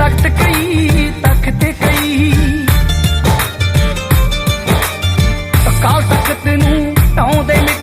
ਤਖਤ ਕਈ ਤਖਤ ਕਈ। ਅਕਾਲ ਤਖਤ ਨੂੰ ਟਾਉਂਦੇ